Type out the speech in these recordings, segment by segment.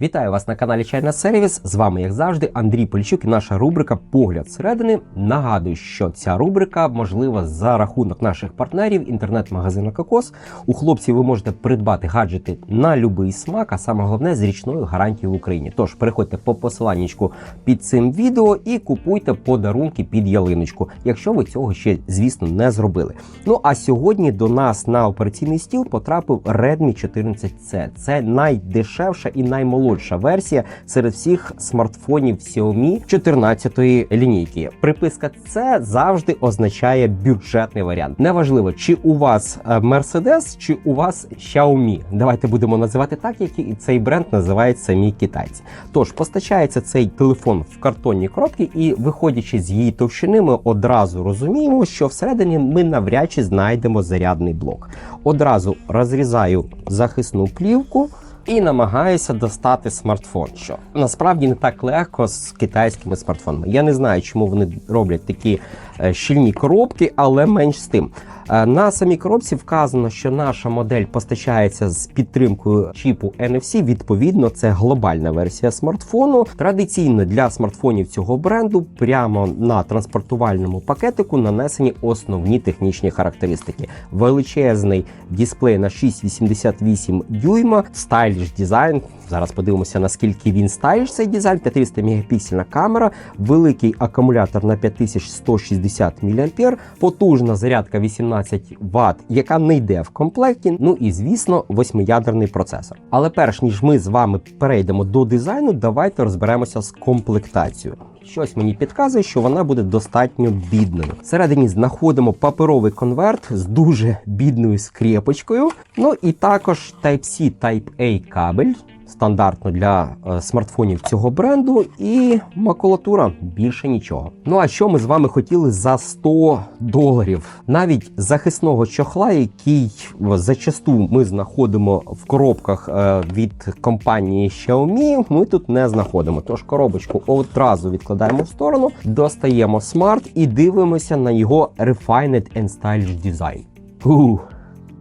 Вітаю вас на каналі Чайна Сервіс. З вами, як завжди, Андрій Польчук і наша рубрика Погляд зсередини. Нагадую, що ця рубрика можлива за рахунок наших партнерів інтернет-магазину Кокос. У хлопців ви можете придбати гаджети на будь-який смак, а саме головне з річною гарантією в Україні. Тож переходьте по посиланнячку під цим відео і купуйте подарунки під ялиночку, якщо ви цього ще, звісно, не зробили. Ну а сьогодні до нас на операційний стіл потрапив Redmi 14C. Це найдешевша і наймолодша версія серед всіх смартфонів Xiaomi 14-ї лінійки. Приписка C завжди означає бюджетний варіант. Неважливо, чи у вас е, Mercedes, чи у вас Xiaomi. Давайте будемо називати так, як і цей бренд називають самі китайці. Тож постачається цей телефон в картонні коробки, і виходячи з її товщини, ми одразу розуміємо, що всередині ми навряд чи знайдемо зарядний блок. Одразу розрізаю захисну плівку. І намагаюся достати смартфон, що насправді не так легко з китайськими смартфонами. Я не знаю, чому вони роблять такі щільні коробки, але менш з тим. Е, На самій коробці вказано, що наша модель постачається з підтримкою чіпу NFC. Відповідно, це глобальна версія смартфону. Традиційно для смартфонів цього бренду прямо на транспортувальному пакетику нанесені основні технічні характеристики: величезний дисплей на 6,88 дюйма, стайліш дизайн. Зараз подивимося, наскільки він стайліш цей дизайн. 500 мегапіксельна камера, великий акумулятор на 5160 мА, потужна зарядка 18 Вт, яка не йде в комплекті. Ну і звісно, восьмиядерний процесор. Але перш ніж ми з вами перейдемо до дизайну, давайте розберемося з комплектацією. Щось мені підказує, що вона буде достатньо бідною. Всередині знаходимо паперовий конверт з дуже бідною скрепочкою. Ну і також Type-C Type-A кабель. Стандартно для е, смартфонів цього бренду і макулатура більше нічого. Ну а що ми з вами хотіли за 100 доларів? Навіть захисного чохла, який зачасту ми знаходимо в коробках е, від компанії Xiaomi, ми тут не знаходимо. Тож коробочку одразу відкладаємо в сторону, достаємо смарт і дивимося на його Refined and Stylish Design. Ух,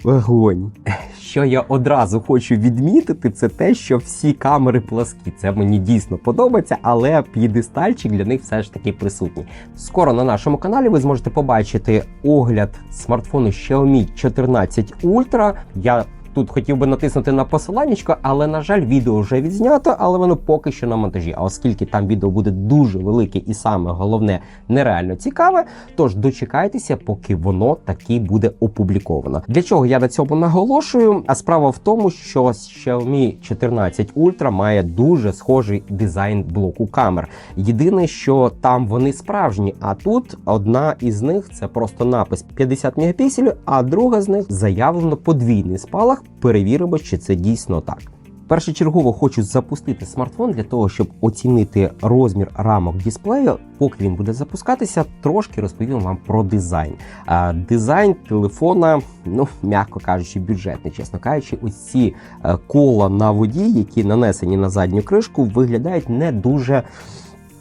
Вогонь. Що я одразу хочу відмітити, це те, що всі камери пласкі. Це мені дійсно подобається, але п'єдестальчик для них все ж таки присутній. Скоро на нашому каналі ви зможете побачити огляд смартфону Xiaomi 14 Ultra. Я Тут хотів би натиснути на посиланнячко, але на жаль, відео вже відзнято, але воно поки що на монтажі. А оскільки там відео буде дуже велике і саме головне нереально цікаве, тож дочекайтеся, поки воно таки буде опубліковано. Для чого я на цьому наголошую? А справа в тому, що Xiaomi 14 Ultra має дуже схожий дизайн блоку камер. Єдине, що там вони справжні, а тут одна із них це просто напис 50 мегапікселів, а друга з них заявлено подвійний спалах. Перевіримо, чи це дійсно так. Першочергово хочу запустити смартфон для того, щоб оцінити розмір рамок дисплею. Поки він буде запускатися, трошки розповім вам про дизайн. А, дизайн телефона, ну м'яко кажучи, бюджетний, чесно кажучи, ось е, кола на воді, які нанесені на задню кришку, виглядають не дуже.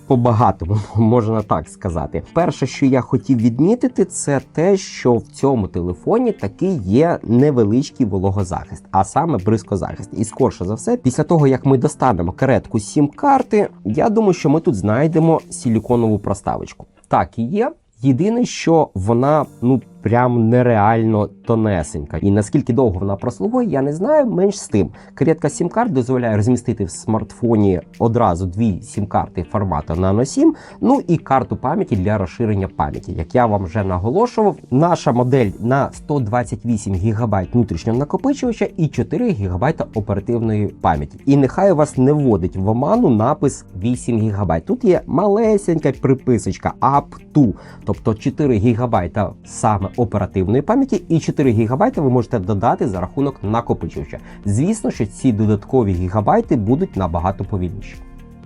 По-багатому можна так сказати. Перше, що я хотів відмітити, це те, що в цьому телефоні таки є невеличкий вологозахист, а саме бризкозахист. І скорше за все, після того як ми достанемо каретку сім карти, я думаю, що ми тут знайдемо силіконову проставочку. Так і є. Єдине, що вона ну прям нереально тонесенька. І наскільки довго вона прослугує, я не знаю. Менш з тим. Каретка сім-карт дозволяє розмістити в смартфоні одразу дві сім-карти формату Nano 7, ну і карту пам'яті для розширення пам'яті. Як я вам вже наголошував, наша модель на 128 ГБ внутрішнього накопичувача і 4 ГБ оперативної пам'яті. І нехай вас не вводить в оману напис 8 ГБ. Тут є малесенька приписочка up to, тобто 4 ГБ саме оперативної пам'яті, і 4 ГБ ви можете додати за рахунок накопичувача. Звісно, що ці додаткові гігабайти будуть набагато повільніші.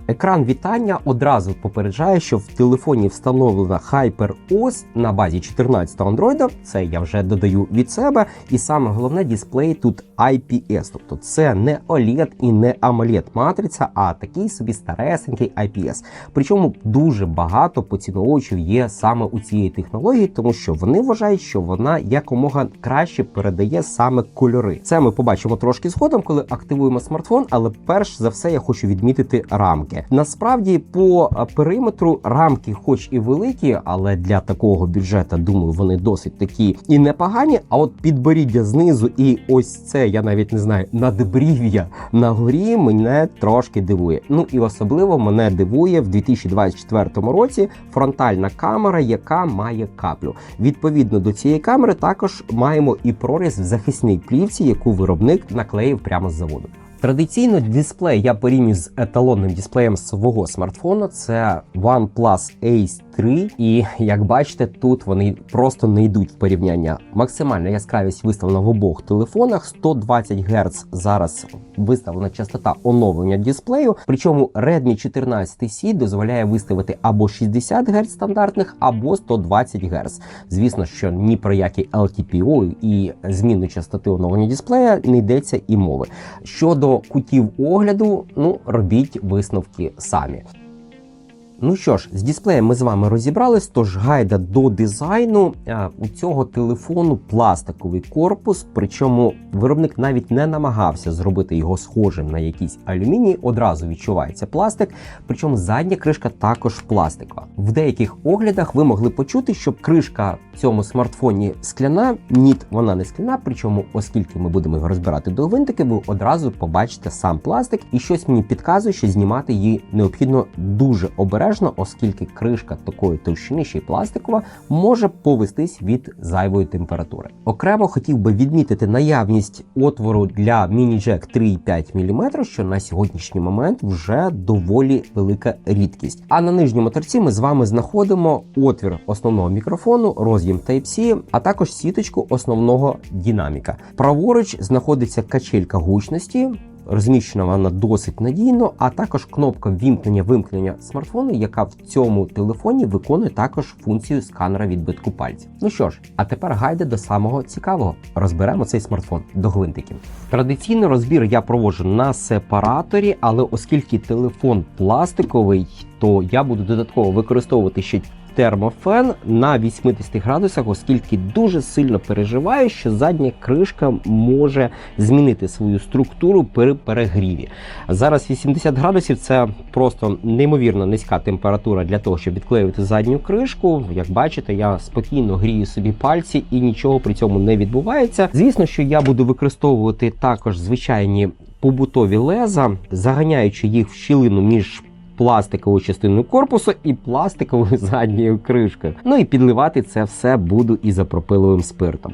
Екран вітання одразу попереджає, що в телефоні встановлена HyperOS на базі 14 Android. Це я вже додаю від себе. І саме головне дисплей тут IPS, тобто це не OLED і не AMOLED матриця, а такий собі старесенький IPS. Причому дуже багато поціновувачів є саме у цієї технології, тому що вони вважають, що вона якомога краще передає саме кольори. Це ми побачимо трошки згодом, коли активуємо смартфон. Але перш за все я хочу відмітити рамки. Насправді, по е, периметру рамки, хоч і великі, але для такого бюджету, думаю, вони досить такі і непогані. А от підборіддя знизу, і ось це я навіть не знаю, надбрів'я на горі мене трошки дивує. Ну і особливо мене дивує в 2024 році фронтальна камера, яка має каплю. Відповідно до цієї камери, також маємо і проріз в захисній плівці, яку виробник наклеїв прямо з заводу. Традиційно дисплей я порівнюю з еталонним дисплеєм свого смартфону. Це OnePlus Ace 3. І як бачите, тут вони просто не йдуть в порівняння. Максимальна яскравість виставлена в обох телефонах. 120 Гц зараз виставлена частота оновлення дисплею. Причому Redmi 14 C дозволяє виставити або 60 Гц стандартних, або 120 Гц. Звісно, що ні про який LTPO і зміну частоти оновлення дисплея не йдеться і мови. Щодо кутів огляду, ну робіть висновки самі. Ну що ж, з дисплеєм ми з вами розібрались, тож гайда до дизайну у цього телефону пластиковий корпус, причому виробник навіть не намагався зробити його схожим на якийсь алюміній, одразу відчувається пластик, причому задня кришка також пластикова. В деяких оглядах ви могли почути, що кришка в цьому смартфоні скляна. Ні, вона не скляна, причому, оскільки ми будемо його розбирати до гвинтики, ви одразу побачите сам пластик, і щось мені підказує, що знімати її необхідно дуже обережно обережно, оскільки кришка такої товщини, ще й пластикова, може повестись від зайвої температури. Окремо хотів би відмітити наявність отвору для міні-джек 3,5 мм, що на сьогоднішній момент вже доволі велика рідкість. А на нижньому торці ми з вами знаходимо отвір основного мікрофону, роз'єм Type-C, а також сіточку основного динаміка. Праворуч знаходиться качелька гучності. Розміщена вона досить надійно, а також кнопка вімкнення-вимкнення смартфону, яка в цьому телефоні виконує також функцію сканера відбитку пальців. Ну що ж, а тепер гайде до самого цікавого. Розберемо цей смартфон до гвинтиків. Традиційний розбір я проводжу на сепараторі, але оскільки телефон пластиковий, то я буду додатково використовувати ще термофен на 80 градусах, оскільки дуже сильно переживаю, що задня кришка може змінити свою структуру при перегріві. Зараз 80 градусів це просто неймовірно низька температура для того, щоб відклеювати задню кришку. Як бачите, я спокійно грію собі пальці і нічого при цьому не відбувається. Звісно, що я буду використовувати також звичайні побутові леза, заганяючи їх в щілину між пластиковою частину корпусу і пластиковою задньою кришкою. Ну і підливати це все буду ізопропиловим спиртом.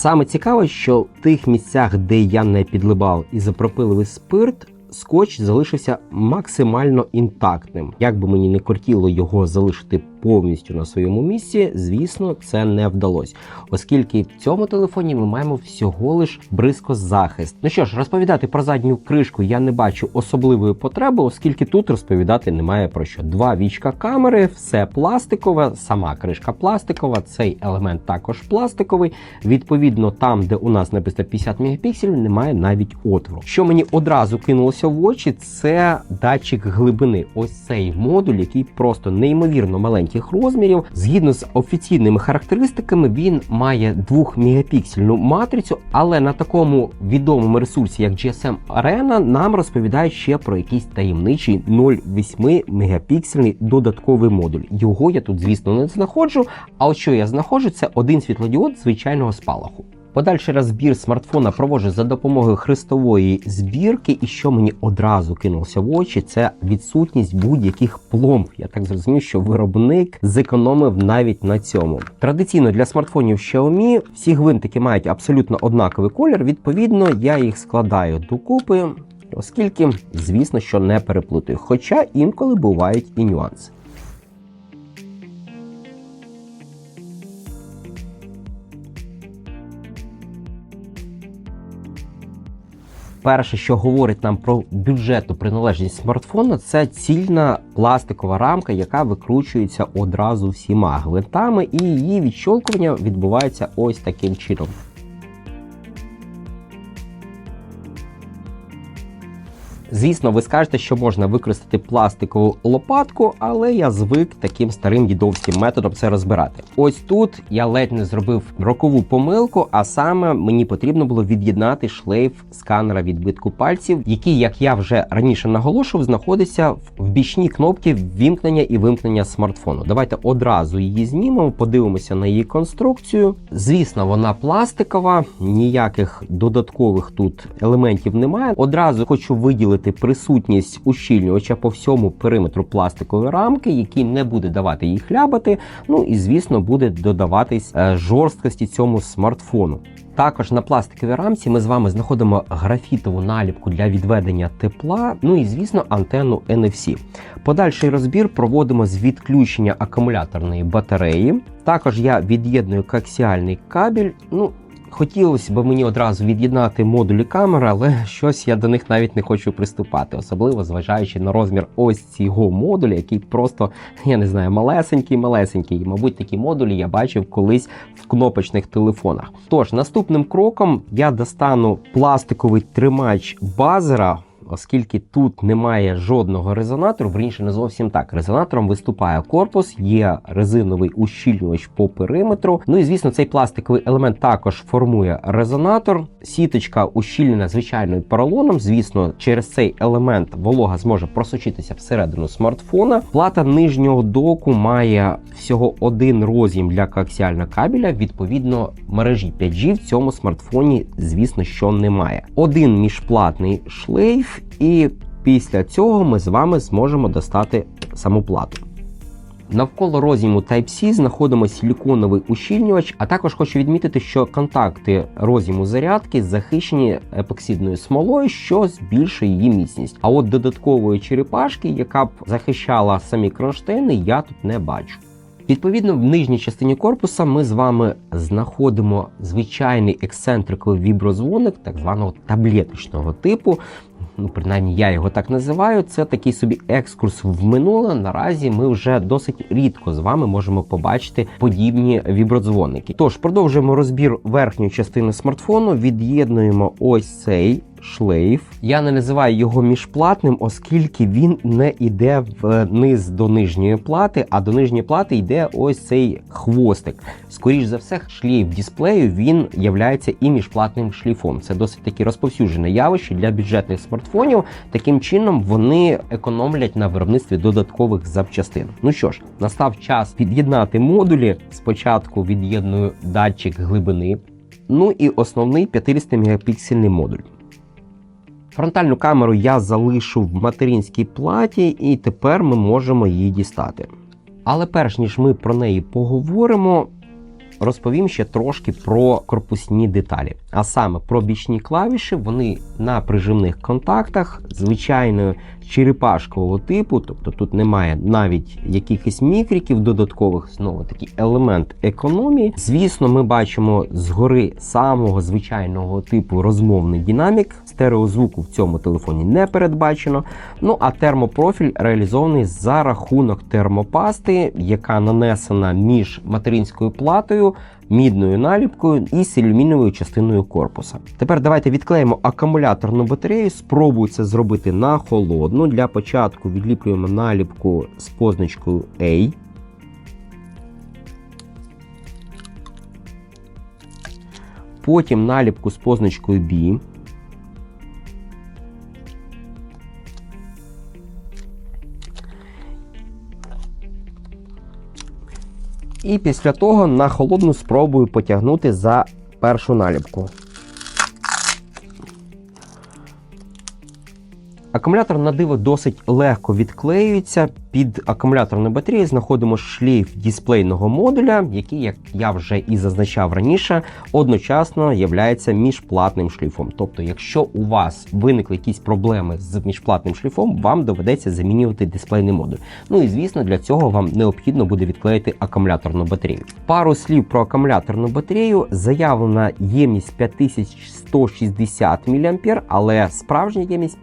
Саме цікаве, що в тих місцях, де я не підливав запропиливий спирт, скотч залишився максимально інтактним. Як би мені не кортіло його залишити повністю на своєму місці, звісно, це не вдалося, оскільки в цьому телефоні ми маємо всього лиш бризкозахист. Ну що ж, розповідати про задню кришку я не бачу особливої потреби, оскільки тут розповідати немає про що. Два вічка камери, все пластикове, сама кришка пластикова, цей елемент також пластиковий. Відповідно, там, де у нас написано 50 мегапікселів, немає навіть отвору. Що мені одразу кинулося в очі, це датчик глибини. Ось цей модуль, який просто неймовірно маленький маленьких розмірів. Згідно з офіційними характеристиками, він має 2 мегапіксельну матрицю, але на такому відомому ресурсі, як GSM Arena, нам розповідають ще про якийсь таємничий 0,8 мегапіксельний додатковий модуль. Його я тут, звісно, не знаходжу. А от що я знаходжу, це один світлодіод звичайного спалаху. Подальший розбір смартфона проводжу за допомогою хрестової збірки, і що мені одразу кинулося в очі, це відсутність будь-яких пломб. Я так зрозумів, що виробник зекономив навіть на цьому. Традиційно для смартфонів Xiaomi всі гвинтики мають абсолютно однаковий колір. Відповідно, я їх складаю докупи, оскільки, звісно, що не переплутаю. Хоча інколи бувають і нюанси. Перше, що говорить нам про бюджетну приналежність смартфона, це цільна пластикова рамка, яка викручується одразу всіма гвинтами, і її відщолкування відбувається ось таким чином. Звісно, ви скажете, що можна використати пластикову лопатку, але я звик таким старим дідовським методом це розбирати. Ось тут я ледь не зробив рокову помилку, а саме мені потрібно було від'єднати шлейф сканера відбитку пальців, який, як я вже раніше наголошував, знаходиться в бічній кнопці ввімкнення і вимкнення смартфону. Давайте одразу її знімемо, подивимося на її конструкцію. Звісно, вона пластикова, ніяких додаткових тут елементів немає. Одразу хочу виділити присутність ущільнювача по всьому периметру пластикової рамки, який не буде давати їй хлябати. Ну і звісно, буде додаватись е, жорсткості цьому смартфону. Також на пластиковій рамці ми з вами знаходимо графітову наліпку для відведення тепла, ну і звісно, антенну NFC. Подальший розбір проводимо з відключення акумуляторної батареї. Також я від'єдную коаксіальний кабель. Ну, Хотілося б мені одразу від'єднати модулі камери, але щось я до них навіть не хочу приступати, особливо зважаючи на розмір ось цього модуля, який просто я не знаю, малесенький, малесенький. І, мабуть, такі модулі я бачив колись в кнопочних телефонах. Тож наступним кроком я достану пластиковий тримач базера оскільки тут немає жодного резонатору, верніше не зовсім так. Резонатором виступає корпус, є резиновий ущільнювач по периметру. Ну і звісно, цей пластиковий елемент також формує резонатор. Сіточка ущільнена звичайною поролоном. Звісно, через цей елемент волога зможе просочитися всередину смартфона. Плата нижнього доку має всього один роз'єм для коаксіального кабеля. Відповідно, мережі 5G в цьому смартфоні, звісно, що немає. Один міжплатний шлейф і після цього ми з вами зможемо достати саму плату. Навколо розіму Type-C знаходимо силіконовий ущільнювач, а також хочу відмітити, що контакти розіму зарядки захищені епоксидною смолою, що збільшує її міцність. А от додаткової черепашки, яка б захищала самі кронштейни, я тут не бачу. Відповідно, в нижній частині корпуса ми з вами знаходимо звичайний ексцентриковий віброзвоник, так званого таблеточного типу. Ну, принаймні, я його так називаю. Це такий собі екскурс в минуле. Наразі ми вже досить рідко з вами можемо побачити подібні вібродзвоники. Тож продовжуємо розбір верхньої частини смартфону, від'єднуємо ось цей шлейф. Я не називаю його міжплатним, оскільки він не йде вниз до нижньої плати, а до нижньої плати йде ось цей хвостик. Скоріше за все, шлейф дисплею він являється і міжплатним шлейфом. Це досить таки розповсюджене явище для бюджетних смартфонів. Таким чином вони економлять на виробництві додаткових запчастин. Ну що ж, настав час під'єднати модулі. Спочатку від'єдную датчик глибини. Ну і основний 50 мегапіксельний модуль. Фронтальну камеру я залишу в материнській платі, і тепер ми можемо її дістати. Але перш ніж ми про неї поговоримо, розповім ще трошки про корпусні деталі. А саме про бічні клавіші, вони на прижимних контактах звичайної черепашкового типу, тобто тут немає навіть якихось мікриків додаткових, знову такий елемент економії. Звісно, ми бачимо згори самого звичайного типу розмовний динамік. Стереозвуку в цьому телефоні не передбачено. Ну а термопрофіль реалізований за рахунок термопасти, яка нанесена між материнською платою мідною наліпкою і силюміновою частиною корпуса. Тепер давайте відклеїмо акумуляторну батарею. Спробую це зробити на холодну. Для початку відліплюємо наліпку з позначкою A. Потім наліпку з позначкою B. І після того на холодну спробую потягнути за першу наліпку. Акумулятор на диво досить легко відклеюється. Під акумуляторною батареєю знаходимо шлейф дисплейного модуля, який, як я вже і зазначав раніше, одночасно є міжплатним шлейфом. Тобто, якщо у вас виникли якісь проблеми з міжплатним шлейфом, вам доведеться замінювати дисплейний модуль. Ну і звісно, для цього вам необхідно буде відклеїти акумуляторну батарею. Пару слів про акумуляторну батарею. Заявлена ємність 5160 мА, але справжня ємність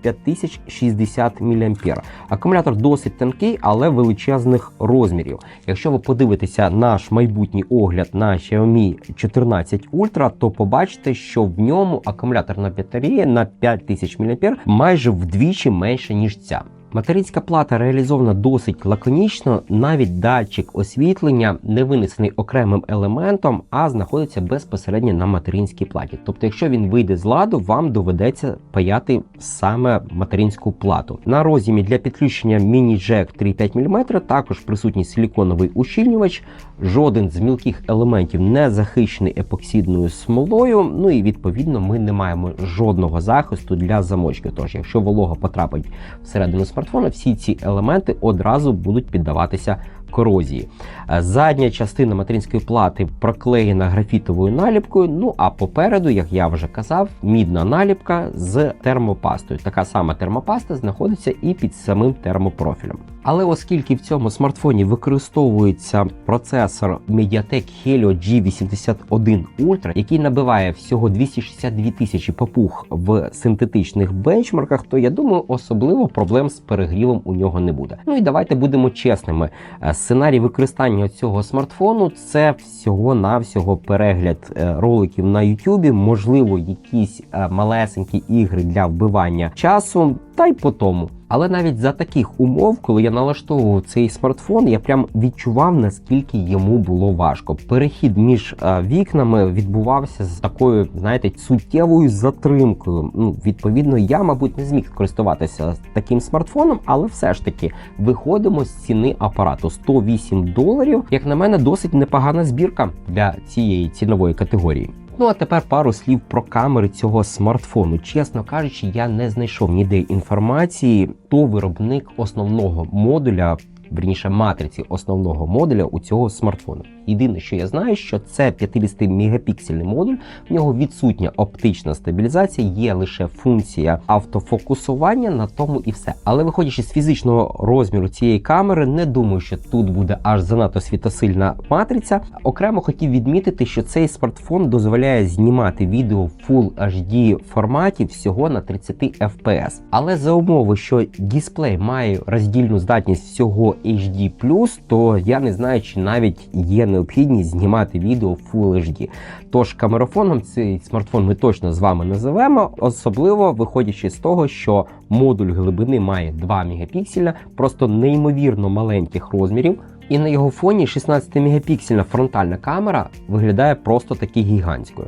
5060 мА. Акумулятор досить тонкий але величезних розмірів. Якщо ви подивитеся наш майбутній огляд на Xiaomi 14 Ultra, то побачите, що в ньому акумуляторна батарея на 5000 мА майже вдвічі менше ніж ця. Материнська плата реалізована досить лаконічно, навіть датчик освітлення не винесений окремим елементом, а знаходиться безпосередньо на материнській платі. Тобто, якщо він вийде з ладу, вам доведеться паяти саме материнську плату. На розімі для підключення міні-джек 3,5 мм також присутній силіконовий ущільнювач, жоден з мілких елементів не захищений епоксидною смолою. Ну і відповідно ми не маємо жодного захисту для замочки. Тож, якщо волога потрапить всередину смартфона, всі ці елементи одразу будуть піддаватися корозії. Е, задня частина материнської плати проклеєна графітовою наліпкою. Ну а попереду, як я вже казав, мідна наліпка з термопастою. Така сама термопаста знаходиться і під самим термопрофілем. Але оскільки в цьому смартфоні використовується процесор Mediatek Helio G81 Ultra, який набиває всього 262 тисячі попуг в синтетичних бенчмарках, то я думаю, особливо проблем з перегрівом у нього не буде. Ну і давайте будемо чесними. Сценарій використання цього смартфону це всього-навсього перегляд е, роликів на YouTube, можливо, якісь е, малесенькі ігри для вбивання часу, та й по тому. Але навіть за таких умов, коли я налаштовував цей смартфон, я прям відчував, наскільки йому було важко. Перехід між а, вікнами відбувався з такою, знаєте, суттєвою затримкою. Ну, відповідно, я, мабуть, не зміг користуватися таким смартфоном, але все ж таки виходимо з ціни апарату 108 доларів. Як на мене, досить непогана збірка для цієї цінової категорії. Ну а тепер пару слів про камери цього смартфону. Чесно кажучи, я не знайшов ніде інформації, хто виробник основного модуля верніше матриці основного модуля у цього смартфону. Єдине, що я знаю, що це 50 мегапіксельний модуль, в нього відсутня оптична стабілізація, є лише функція автофокусування, на тому і все. Але виходячи з фізичного розміру цієї камери, не думаю, що тут буде аж занадто світосильна матриця. Окремо хотів відмітити, що цей смартфон дозволяє знімати відео в Full HD форматі всього на 30 FPS. Але за умови, що дисплей має роздільну здатність всього HD+, то я не знаю, чи навіть є необхідність знімати відео Full HD. Тож камерафоном цей смартфон ми точно з вами називемо, особливо виходячи з того, що модуль глибини має 2 мегапікселя, просто неймовірно маленьких розмірів. І на його фоні 16 мегапіксельна фронтальна камера виглядає просто таки гігантською.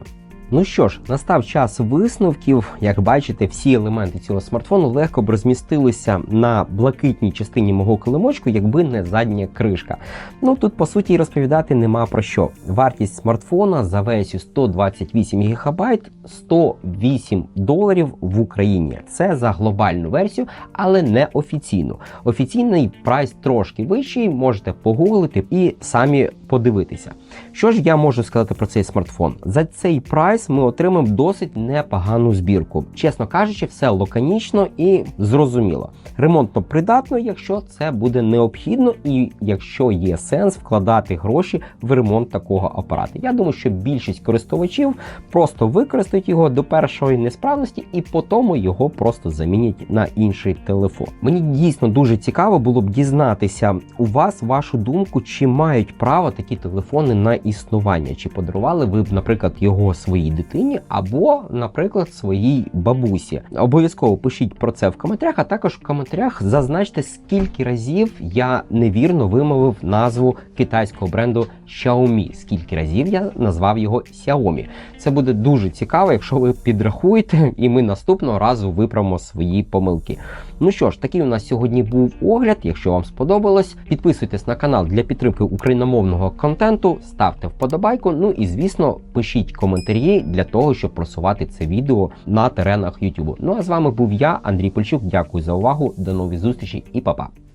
Ну що ж, настав час висновків. Як бачите, всі елементи цього смартфону легко б розмістилися на блакитній частині мого килимочку, якби не задня кришка. Ну тут по суті розповідати нема про що. Вартість смартфона за версію 128 ГБ 108 доларів в Україні. Це за глобальну версію, але не офіційну. Офіційний прайс трошки вищий, можете погуглити і самі подивитися. Що ж я можу сказати про цей смартфон? За цей прайс ми отримаємо досить непогану збірку. Чесно кажучи, все лаконічно і зрозуміло. Ремонтно придатно, якщо це буде необхідно, і якщо є сенс вкладати гроші в ремонт такого апарату. Я думаю, що більшість користувачів просто використають його до першої несправності і потім його просто замінять на інший телефон. Мені дійсно дуже цікаво було б дізнатися у вас вашу думку, чи мають право такі телефони на існування, чи подарували ви б, наприклад, його своїй дитині або, наприклад, своїй бабусі. Обов'язково пишіть про це в коментарях, а також в коментарях зазначте, скільки разів я невірно вимовив назву китайського бренду Xiaomi, скільки разів я назвав його Xiaomi. Це буде дуже цікаво, якщо ви підрахуєте, і ми наступного разу виправимо свої помилки. Ну що ж, такий у нас сьогодні був огляд. Якщо вам сподобалось, підписуйтесь на канал для підтримки україномовного контенту, ставте вподобайку. Ну і звісно, пишіть коментарі для того, щоб просувати це відео на теренах YouTube. Ну а з вами був я, Андрій Польчук. Дякую за увагу. До нових зустрічей і па-па.